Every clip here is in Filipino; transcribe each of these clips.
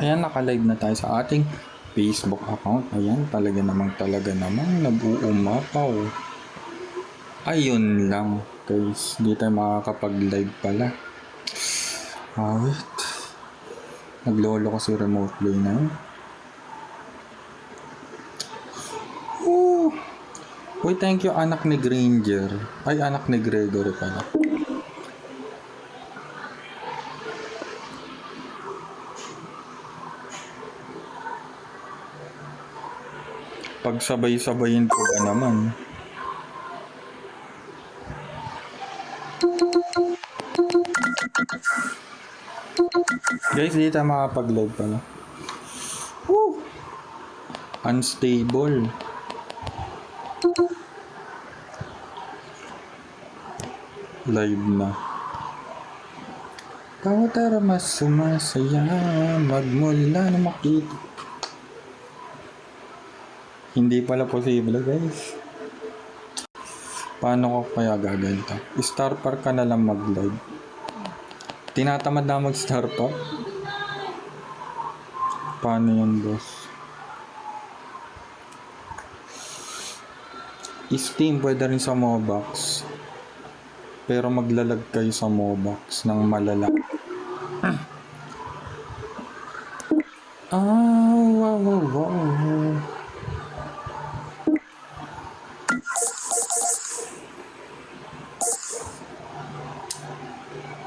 Ayan, naka-live na tayo sa ating Facebook account. Ayan, talaga namang talaga namang nag-uumapaw. Ayun lang, guys. Di tayo makakapag-live pala. Ah, wait. Naglolo ko si remote play na yun. Uy, thank you, anak ni Granger. Ay, anak ni Gregory pala. Pagsabay-sabayin ko ba naman? Guys, di tayo makapag-live pala. Woo! Unstable. Live na. Bawat araw mas sumasaya magmula na makita. Hindi pala posible guys. Paano ko kaya gaganto? Star Park ka na lang mag-live. Tinatamad na mag-star park? Paano yun boss? Steam pwede rin sa Mobox. Pero maglalag kayo sa Mobox ng malala. Ah, wow, wow, wow.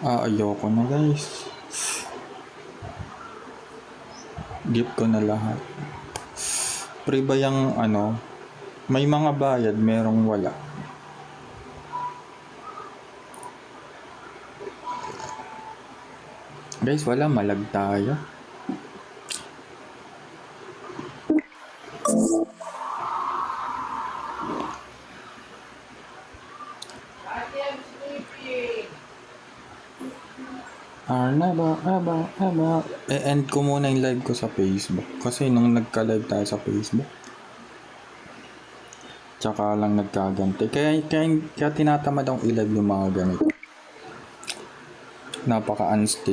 Ah, ayoko na guys. Gift ko na lahat. Pre ba yung ano, may mga bayad, merong wala. Guys, wala, malag tayo. Arnaba, aba, aba. E-end ko muna yung live ko sa Facebook. Kasi nung nagka-live tayo sa Facebook, tsaka lang nagkaganti. Kaya, kaya, kaya tinatamad akong i-live yung mga ganito. Napaka-unstable.